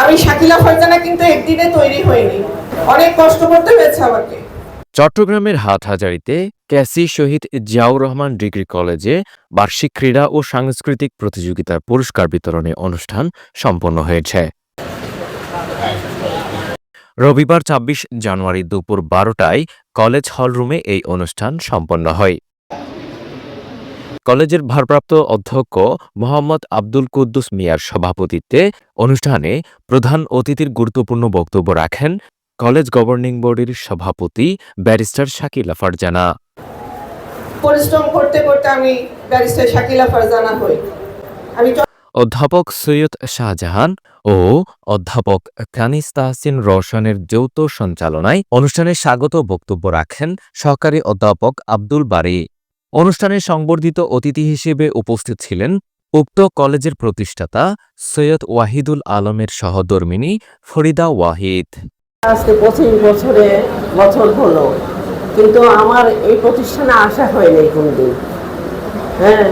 আমি শাকিলা ফারজানা কিন্তু একদিনে তৈরি হইনি। অনেক কষ্ট করতে হয়েছে আমাকে। চট্টগ্রামের হাটহাজারিতে ক্যাসি শহীদ জিয়াউর রহমান ডিগ্রি কলেজে বার্ষিক ক্রীড়া ও সাংস্কৃতিক প্রতিযোগিতার পুরস্কার বিতরণী অনুষ্ঠান সম্পন্ন হয়েছে। রবিবার ২৬ জানুয়ারি দুপুর বারোটায় কলেজ হলরুমে এই অনুষ্ঠান সম্পন্ন হয়। কলেজের ভারপ্রাপ্ত অধ্যক্ষ মোহাম্মদ আব্দুল কুদ্দুস মিয়ার সভাপতিত্বে অনুষ্ঠানে প্রধান অতিথির গুরুত্বপূর্ণ বক্তব্য রাখেন কলেজ গভর্নিং বডির সভাপতি ব্যারিস্টার শাকিলা ফারজানা পরিশ্রম করতে করতে আমি ব্যারিস্টার শাকিলা ফারজানা হই। আমি অধ্যাপক সৈয়দ শাহজাহান ও অধ্যাপক কানিস তাহসিন রওশনের যৌথ সঞ্চালনায় অনুষ্ঠানে স্বাগত বক্তব্য রাখেন সহকারী অধ্যাপক আব্দুল বারী। অনুষ্ঠানে সংবর্ধিত অতিথি হিসেবে উপস্থিত ছিলেন উক্ত কলেজের প্রতিষ্ঠাতা সৈয়দ ওয়াহিদুল আলমের সহধর্মিনী ফরিদা ওয়াহিদ। আজকে পঁচিশ বছরে বছর হলো, কিন্তু আমার এই প্রতিষ্ঠানে আসা হয়নি কোনদিন। হ্যাঁ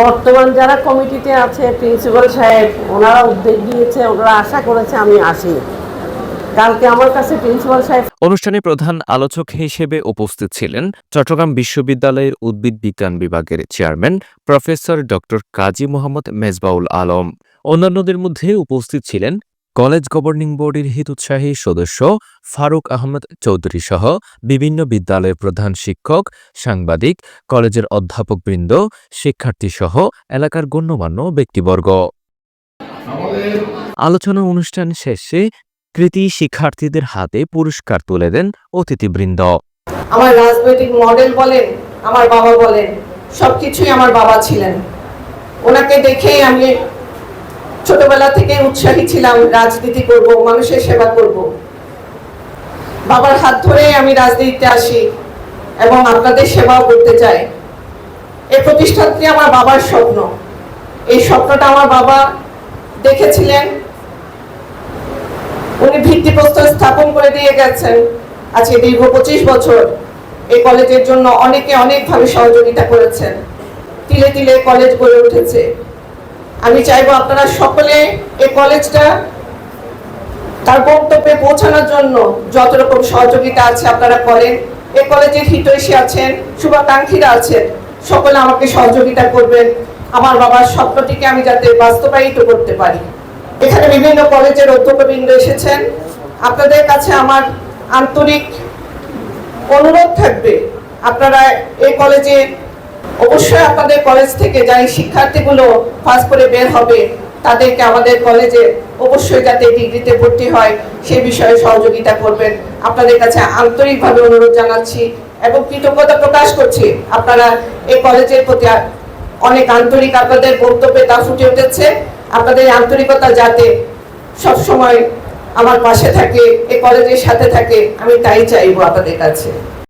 বর্তমান যারা কমিটিতে আছে, প্রিন্সিপাল সাহেব, ওনারা উদ্যোগ দিয়েছে ওনারা আশা করেছে আমি আসি। কালকে আমার কাছে প্রিন্সিপাল সাহেব অনুষ্ঠানে প্রধান আলোচক হিসেবে উপস্থিত ছিলেন চট্টগ্রাম বিশ্ববিদ্যালয়ের উদ্ভিদ বিজ্ঞান বিভাগের চেয়ারম্যান প্রফেসর ড কাজী মোহাম্মদ মেজবাউল আলম। অন্যান্যদের মধ্যে উপস্থিত ছিলেন কলেজ গভর্নিং বোর্ডের হিতোৎসাহী সদস্য ফারুক আহমদ চৌধুরী সহ বিভিন্ন বিদ্যালয়ের প্রধান শিক্ষক সাংবাদিক কলেজের অধ্যাপকবৃন্দ শিক্ষার্থীসহ এলাকার গণ্যমান্য ব্যক্তিবর্গ। আলোচনা অনুষ্ঠান শেষে কৃতি শিক্ষার্থীদের হাতে পুরস্কার তুলে দেন অতিথিবৃন্দ। আমার রাজনৈতিক মডেল বলেন, আমার বাবা বলেন, সবকিছুই আমার বাবা ছিলেন। ওনাকে দেখেই আমি ছোটবেলা থেকে উৎসাহী ছিলাম, রাজনীতি করব, মানুষের সেবা করব। বাবার হাত ধরে আমি রাজনীতিতে আসি এবং আপনাদের সেবাও করতে চাই। এই প্রতিষ্ঠানটি আমার বাবার স্বপ্ন। এই স্বপ্নটা আমার বাবা দেখেছিলেন উনি ভিত্তিপ্রস্তর স্থাপন করে দিয়ে গেছেন। আজকে দীর্ঘ পঁচিশ বছর এই কলেজের জন্য অনেকে অনেকভাবে সহযোগিতা করেছেন। তিলে তিলে কলেজ গড়ে উঠেছে। আমি চাইব আপনারা সকলে এই কলেজটা তার বক্তব্যে পৌঁছানোর জন্য যত রকম সহযোগিতা আছে আপনারা করেন। এ কলেজের হিতৈষী আছেন, শুভাকাঙ্ক্ষীরা আছেন, সকলে আমাকে সহযোগিতা করবেন। আমার বাবার স্বপ্নটিকে আমি যাতে বাস্তবায়িত করতে পারি। এখানে বিভিন্ন কলেজের অধ্যক্ষবৃন্দ এসেছেন। আপনাদের কাছে আমার আন্তরিক অনুরোধ থাকবে, আপনারা এই কলেজে অবশ্যই আপনাদের কলেজ থেকে যাই শিক্ষার্থীগুলো পাস করে বের হবে, তাদেরকে আমাদের কলেজে অবশ্যই যাতে ডিগ্রিতে ভর্তি হয়, সে বিষয়ে সহযোগিতা করবেন। আপনাদের কাছে আন্তরিকভাবে অনুরোধ জানাচ্ছি এবং কৃতজ্ঞতা প্রকাশ করছি। আপনারা এই কলেজের প্রতি অনেক আন্তরিক আপনাদের বক্তব্যে তা ফুটে উঠেছে। আপনাদের আন্তরিকতা যাতে সব সময় আমার পাশে থাকে এ কলেজের সাথে থাকে, আমি তাই চাইব আপনাদের কাছে।